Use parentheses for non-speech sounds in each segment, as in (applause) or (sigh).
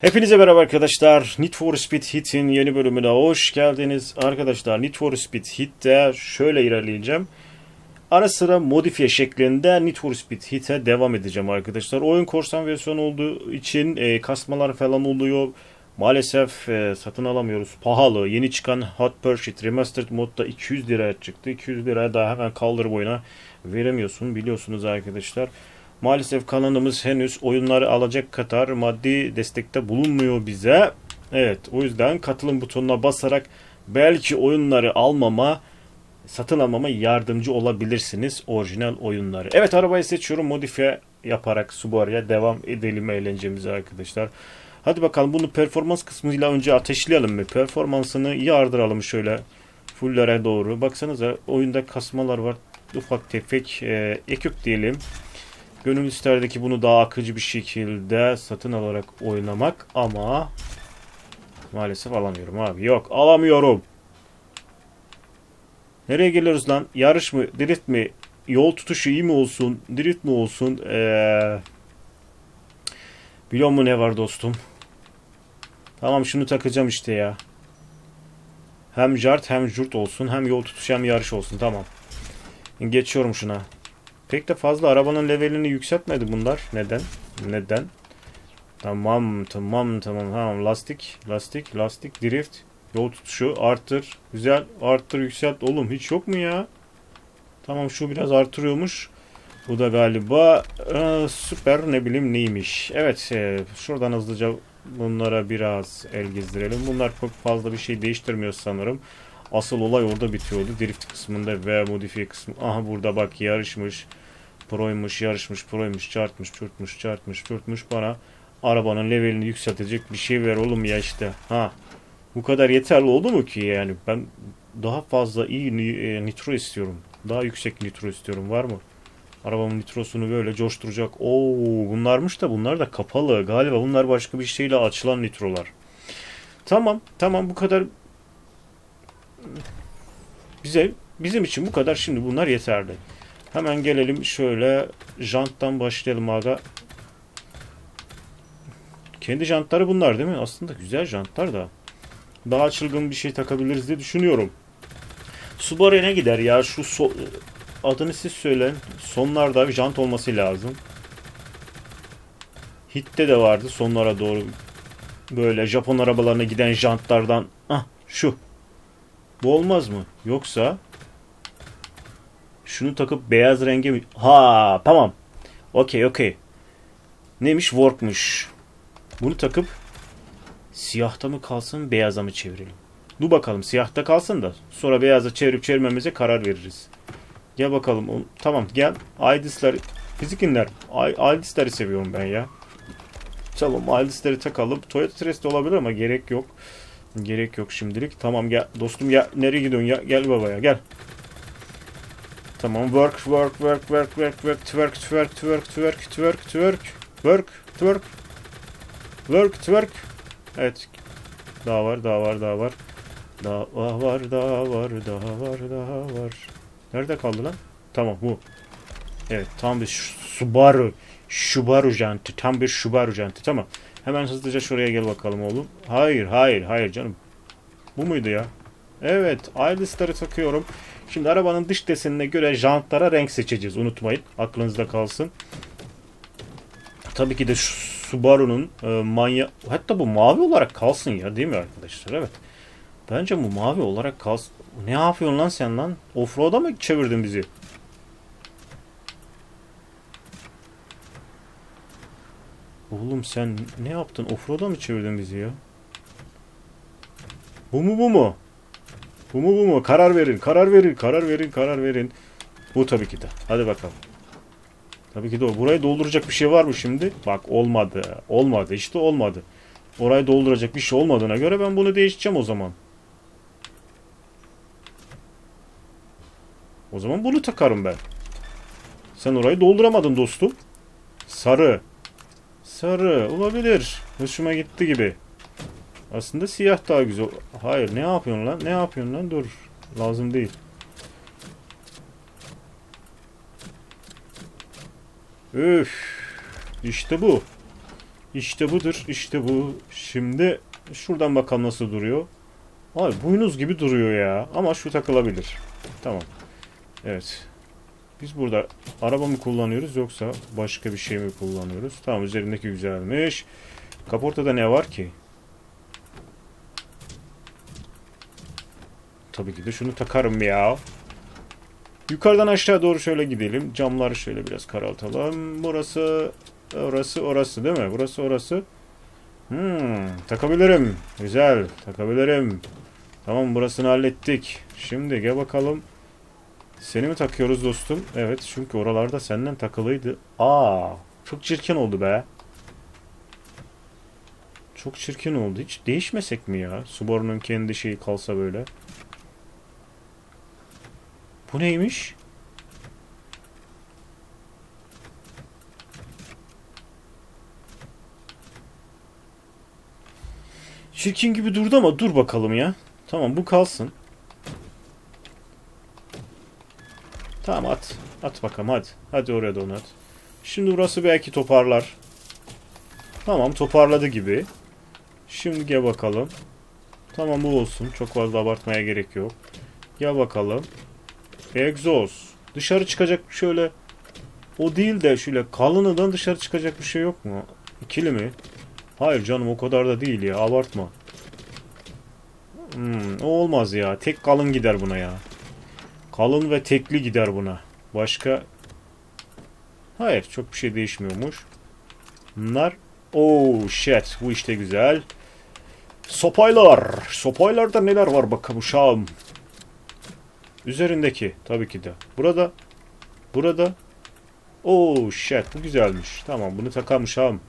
Hepinize merhaba arkadaşlar. Need for Speed Hit'in yeni bölümüne hoş geldiniz. Arkadaşlar Need for Speed Hit'te şöyle ilerleyeceğim. Ara sıra modifiye şeklinde Need for Speed Hit'e devam edeceğim arkadaşlar. Oyun korsan versiyon olduğu için e, kasmalar falan oluyor. Maalesef e, satın alamıyoruz. Pahalı. Yeni çıkan Hot Pursuit Remastered modda 200 liraya çıktı. 200 liraya daha hemen kaldırıp oyuna veremiyorsun biliyorsunuz arkadaşlar. Maalesef kanalımız henüz oyunları alacak kadar maddi destekte bulunmuyor bize. Evet o yüzden katılım butonuna basarak belki oyunları almama, satın almama yardımcı olabilirsiniz orijinal oyunları. Evet arabayı seçiyorum modifiye yaparak Subaru'ya devam edelim eğlencemize arkadaşlar. Hadi bakalım bunu performans kısmıyla önce ateşleyelim mi? Performansını yardıralım şöyle fullere doğru. Baksanıza oyunda kasmalar var. Ufak tefek e, ekip diyelim. Gönül isterdi ki bunu daha akıcı bir şekilde satın alarak oynamak ama maalesef alamıyorum abi. Yok alamıyorum. Nereye geliyoruz lan? Yarış mı? Drift mi? Yol tutuşu iyi mi olsun? Drift mi olsun? Ee, biliyor mu ne var dostum? Tamam şunu takacağım işte ya. Hem jart hem jurt olsun. Hem yol tutuşu hem yarış olsun. Tamam. Geçiyorum şuna. Pek de fazla arabanın levelini yükseltmedi bunlar. Neden? Neden? Tamam, tamam, tamam, tamam. Lastik, lastik, lastik, drift, yol tutuşu, arttır. Güzel, arttır, yükselt. Oğlum hiç yok mu ya? Tamam şu biraz artırıyormuş. Bu da galiba e, süper ne bileyim neymiş. Evet, e, şuradan hızlıca bunlara biraz el gezdirelim. Bunlar çok fazla bir şey değiştirmiyor sanırım. Asıl olay orada bitiyordu. Drift kısmında ve modifiye kısmı. Aha burada bak yarışmış. Proymuş, yarışmış, proymuş, çarpmış, çürtmüş, çarpmış, çürtmüş bana arabanın levelini yükseltecek bir şey ver oğlum ya işte. Ha. Bu kadar yeterli oldu mu ki yani? Ben daha fazla iyi e, nitro istiyorum. Daha yüksek nitro istiyorum. Var mı? Arabamın nitrosunu böyle coşturacak. Oo, bunlarmış da bunlar da kapalı. Galiba bunlar başka bir şeyle açılan nitrolar. Tamam, tamam bu kadar bize bizim için bu kadar şimdi bunlar yeterli. Hemen gelelim şöyle janttan başlayalım aga. Kendi jantları bunlar değil mi? Aslında güzel jantlar da. Daha çılgın bir şey takabiliriz diye düşünüyorum. Subaru'ya ne gider ya? Şu so adını siz söyleyin. Sonlarda bir jant olması lazım. Hit'te de vardı sonlara doğru. Böyle Japon arabalarına giden jantlardan. Ah şu. Bu olmaz mı? Yoksa şunu takıp beyaz renge mi? Ha tamam. Okey okey. Neymiş? Work'muş. Bunu takıp siyahta mı kalsın beyaza mı çevirelim? Dur bakalım siyahta kalsın da sonra beyaza çevirip çevirmemize karar veririz. Gel bakalım. Tamam gel. Aydisler, fizikinler. Ay, seviyorum ben ya. Tamam Aydisleri takalım. Toyota Trest olabilir ama gerek yok. Gerek yok şimdilik. Tamam gel dostum ya nereye gidiyorsun ya gel babaya gel. Tamam work work work work work work twerk twerk twerk twerk twerk twerk work twerk work twerk Evet. Daha var daha var daha var. Daha var daha var daha var daha var. Nerede kaldı lan? Tamam bu. Evet tam bir Subaru. Subaru janti. Tam bir Subaru janti. Tamam. Hemen hızlıca şuraya gel bakalım oğlum. Hayır, hayır, hayır canım. Bu muydu ya? Evet, Iris'ları takıyorum. Şimdi arabanın dış desenine göre jantlara renk seçeceğiz. Unutmayın. Aklınızda kalsın. Tabii ki de şu Subaru'nun e, manya... Hatta bu mavi olarak kalsın ya değil mi arkadaşlar? Evet. Bence bu mavi olarak kalsın. Ne yapıyorsun lan sen lan? Offroad'a mı çevirdin bizi? Oğlum sen ne yaptın? Offroad'a mı çevirdin bizi ya? Bu mu bu mu? Bu mu bu mu? Karar verin, karar verin, karar verin, karar verin. Bu tabii ki de. Hadi bakalım. Tabii ki de o. Burayı dolduracak bir şey var mı şimdi? Bak olmadı. Olmadı. İşte olmadı. Orayı dolduracak bir şey olmadığına göre ben bunu değiştireceğim o zaman. O zaman bunu takarım ben. Sen orayı dolduramadın dostum. Sarı. Sarı olabilir. Hoşuma gitti gibi. Aslında siyah daha güzel. Hayır ne yapıyorsun lan? Ne yapıyorsun lan? Dur. Lazım değil. Üf. İşte bu. İşte budur, işte bu. Şimdi şuradan bakalım nasıl duruyor. Ay boynuz gibi duruyor ya. Ama şu takılabilir. Tamam. Evet. Biz burada araba mı kullanıyoruz yoksa başka bir şey mi kullanıyoruz? Tamam üzerindeki güzelmiş. Kaportada ne var ki? Tabii ki de şunu takarım ya. Yukarıdan aşağı doğru şöyle gidelim. Camları şöyle biraz karaltalım. Burası, orası, orası değil mi? Burası, orası. Hmm, takabilirim. Güzel, takabilirim. Tamam burasını hallettik. Şimdi gel bakalım. Seni mi takıyoruz dostum? Evet çünkü oralarda senden takılıydı. Aa, çok çirkin oldu be. Çok çirkin oldu. Hiç değişmesek mi ya? Subaru'nun kendi şeyi kalsa böyle. Bu neymiş? Çirkin gibi durdu ama dur bakalım ya. Tamam bu kalsın. Tamam at. At bakalım hadi. Hadi oraya da onu at. Şimdi burası belki toparlar. Tamam toparladı gibi. Şimdi gel bakalım. Tamam bu olsun. Çok fazla abartmaya gerek yok. Gel bakalım. Egzoz. Dışarı çıkacak şöyle o değil de şöyle kalınıdan dışarı çıkacak bir şey yok mu? İkili mi? Hayır canım o kadar da değil ya abartma. Hmm, o olmaz ya. Tek kalın gider buna ya. Kalın ve tekli gider buna. Başka? Hayır çok bir şey değişmiyormuş. Bunlar Oh shit bu işte güzel. Sopaylar. Sopaylarda neler var bakalım. Üzerindeki tabii ki de. Burada. Burada. Oh shit bu güzelmiş. Tamam bunu takarmışam.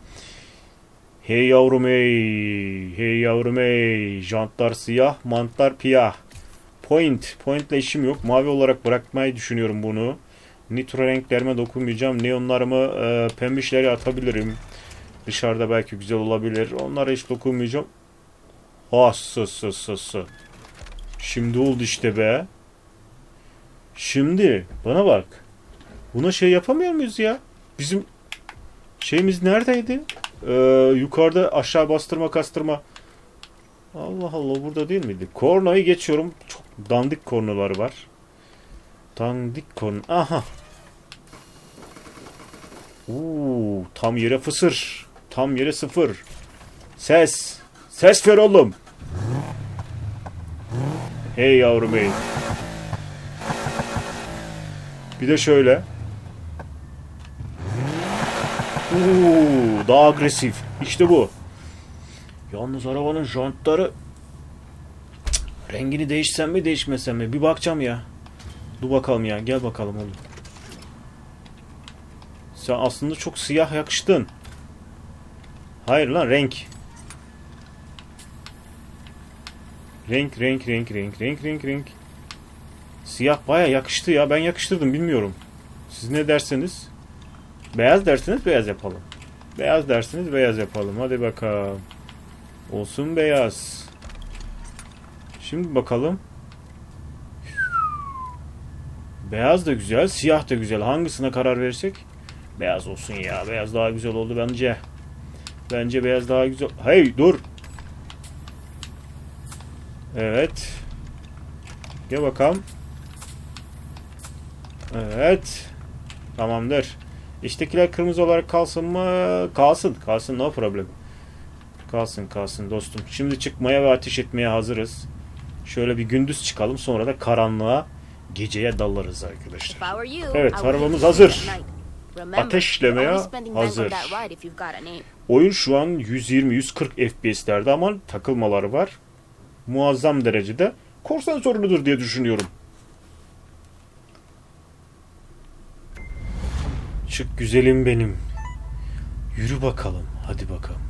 Hey yavrum hey. Hey yavrum hey. Jantlar siyah, mantlar piyah. Point. Pointle işim yok. Mavi olarak bırakmayı düşünüyorum bunu. Nitro renklerime dokunmayacağım. Neonlarımı e, pembişleri atabilirim. Dışarıda belki güzel olabilir. Onlara hiç dokunmayacağım. Ha sı sı sı sı. Şimdi oldu işte be. Şimdi bana bak. Buna şey yapamıyor muyuz ya? Bizim şeyimiz neredeydi? Ee, yukarıda aşağı bastırma kastırma. Allah Allah burada değil miydi? Kornayı geçiyorum. Çok dandik kornalar var. Dandik korna. Aha. Uuu tam yere fısır. Tam yere sıfır. Ses. Ses ver oğlum. Hey yavrum hey. Bir de şöyle. Uuu daha agresif. İşte bu. Yalnız arabanın jantları Cık, rengini değişsem mi değişmesem mi? Bir bakacağım ya. Dur bakalım ya. Gel bakalım oğlum. Sen aslında çok siyah yakıştın. Hayır lan renk. Renk renk renk renk renk renk renk. Siyah baya yakıştı ya. Ben yakıştırdım bilmiyorum. Siz ne derseniz. Beyaz derseniz beyaz yapalım. Beyaz derseniz beyaz yapalım. Hadi bakalım. Olsun beyaz. Şimdi bakalım. Beyaz da güzel, siyah da güzel. Hangisine karar verirsek? Beyaz olsun ya. Beyaz daha güzel oldu bence. Bence beyaz daha güzel. Hey dur. Evet. Gel bakalım. Evet. Tamamdır. İştekiler kırmızı olarak kalsın mı? Kalsın. Kalsın no problem. Kalsın kalsın dostum. Şimdi çıkmaya ve ateş etmeye hazırız. Şöyle bir gündüz çıkalım sonra da karanlığa geceye dalarız arkadaşlar. Evet, arabamız hazır. Ateşlemeye hazır. Oyun şu an 120-140 FPS'lerde ama takılmaları var. Muazzam derecede. Korsan sorunudur diye düşünüyorum. Çık güzelim benim. Yürü bakalım. Hadi bakalım.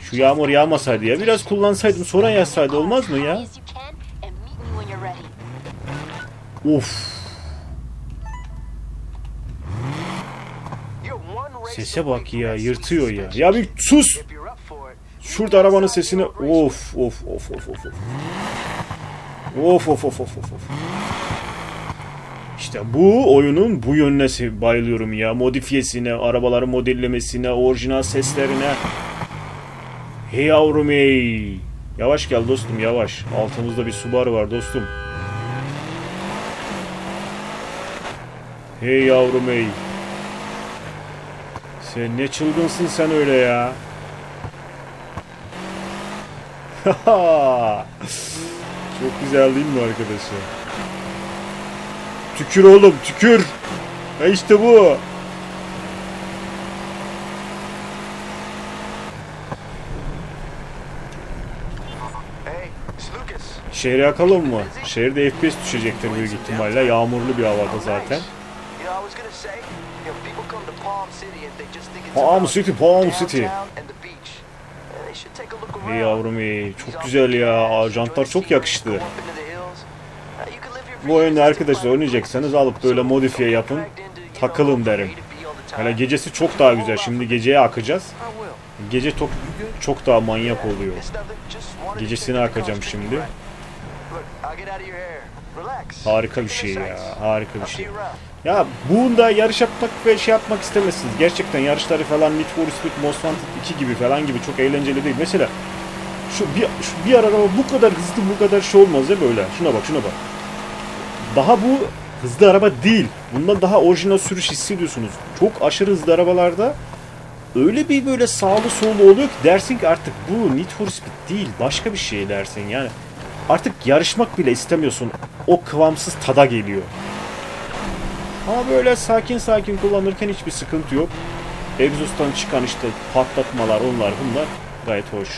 Şu yağmur yağmasaydı ya. Biraz kullansaydım sonra yağsaydı olmaz mı ya? Of. Sese bak ya. Yırtıyor ya. Ya bir sus. Şurada arabanın sesini of of of of of of. Of of of of of of. İşte bu oyunun bu yönüne bayılıyorum ya. Modifiyesine, arabaların modellemesine, orijinal seslerine. Hey yavrum hey. Yavaş gel dostum yavaş. Altımızda bir Subaru var dostum. Hey yavrum hey. Sen ne çılgınsın sen öyle ya. (laughs) Çok güzel değil mi arkadaşlar? Tükür oğlum tükür. Ha işte bu. Şehre yakalım mı? Şehirde FPS düşecektir büyük ihtimalle. Yağmurlu bir havada zaten. Palm City Palm City, Hey yavrum hey. Çok güzel ya. Jantlar çok yakıştı. Bu oyunda arkadaşlar oynayacaksanız alıp böyle modifiye yapın. Takılın derim. Hele gecesi çok daha güzel. Şimdi geceye akacağız. Gece çok, çok daha manyak oluyor. Gecesini akacağım şimdi. Harika bir şey ya. Harika bir şey. Ya bunda yarış yapmak ve şey yapmak istemezsiniz. Gerçekten yarışları falan Need for Speed, Most Wanted 2 gibi falan gibi çok eğlenceli değil. Mesela şu bir, şu bir araba bu kadar hızlı bu kadar şey olmaz ya böyle. Şuna bak şuna bak. Daha bu hızlı araba değil. Bundan daha orijinal sürüş hissediyorsunuz. Çok aşırı hızlı arabalarda öyle bir böyle sağlı sollu oluyor ki dersin ki artık bu Need for Speed değil başka bir şey dersin yani. Artık yarışmak bile istemiyorsun. O kıvamsız tada geliyor. Ama böyle sakin sakin kullanırken hiçbir sıkıntı yok. Egzozdan çıkan işte patlatmalar onlar bunlar gayet hoş.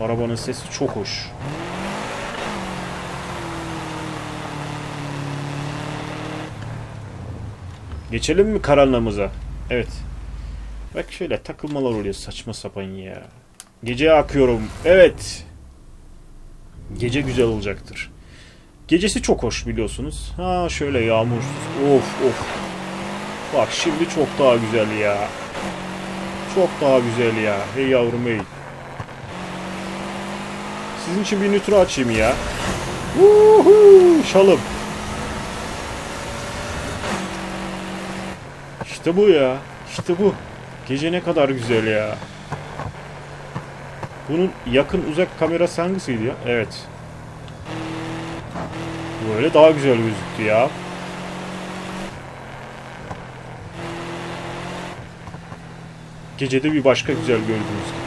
Arabanın sesi çok hoş. Geçelim mi karanlığımıza? Evet. Bak şöyle takılmalar oluyor saçma sapan ya. Geceye akıyorum. Evet. Gece güzel olacaktır. Gecesi çok hoş biliyorsunuz. Ha şöyle yağmursuz. Of of. Bak şimdi çok daha güzel ya. Çok daha güzel ya. Hey yavrum hey. Sizin için bir nitro açayım ya. Woohoo! Şalım. İşte bu ya. İşte bu. Gece ne kadar güzel ya. Bunun yakın uzak kamerası hangisiydi ya? Evet. Böyle daha güzel gözüktü ya. Gecede bir başka güzel gördüğünüz gibi.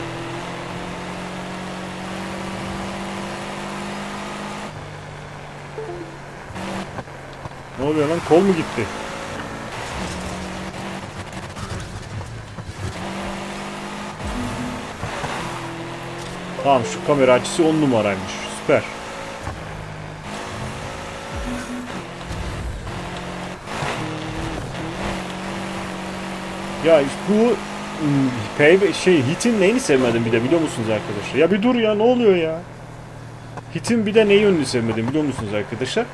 Ne oluyor lan? Kol mu gitti? Tamam şu kamera açısı 10 numaraymış. Süper. Ya bu ım, pay şey Hit'in neyini sevmedim bir de biliyor musunuz arkadaşlar? Ya bir dur ya ne oluyor ya? Hit'in bir de neyi yönünü sevmedim biliyor musunuz arkadaşlar?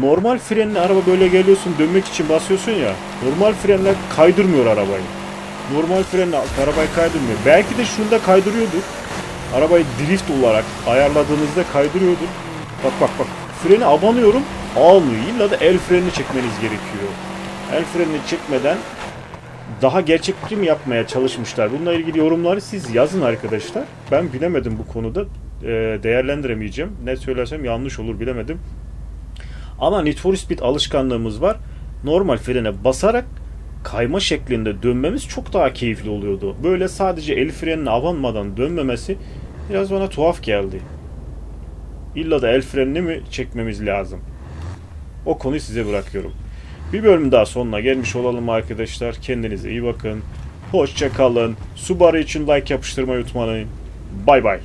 Normal frenle araba böyle geliyorsun dönmek için basıyorsun ya. Normal frenle kaydırmıyor arabayı. Normal frenle arabayı kaydırmıyor. Belki de şunda kaydırıyordur. Arabayı drift olarak ayarladığınızda kaydırıyordur. Bak bak bak. Freni abanıyorum almıyor. İlla da el frenini çekmeniz gerekiyor. El frenini çekmeden daha gerçekçi mi yapmaya çalışmışlar? Bununla ilgili yorumları siz yazın arkadaşlar. Ben bilemedim bu konuda. Ee, değerlendiremeyeceğim. Ne söylersem yanlış olur bilemedim. Ama Need for Speed alışkanlığımız var. Normal frene basarak kayma şeklinde dönmemiz çok daha keyifli oluyordu. Böyle sadece el frenine abanmadan dönmemesi biraz bana tuhaf geldi. İlla da el frenini mi çekmemiz lazım? O konuyu size bırakıyorum. Bir bölüm daha sonuna gelmiş olalım arkadaşlar. Kendinize iyi bakın. Hoşça kalın. Subaru için like yapıştırmayı unutmayın. Bay bay.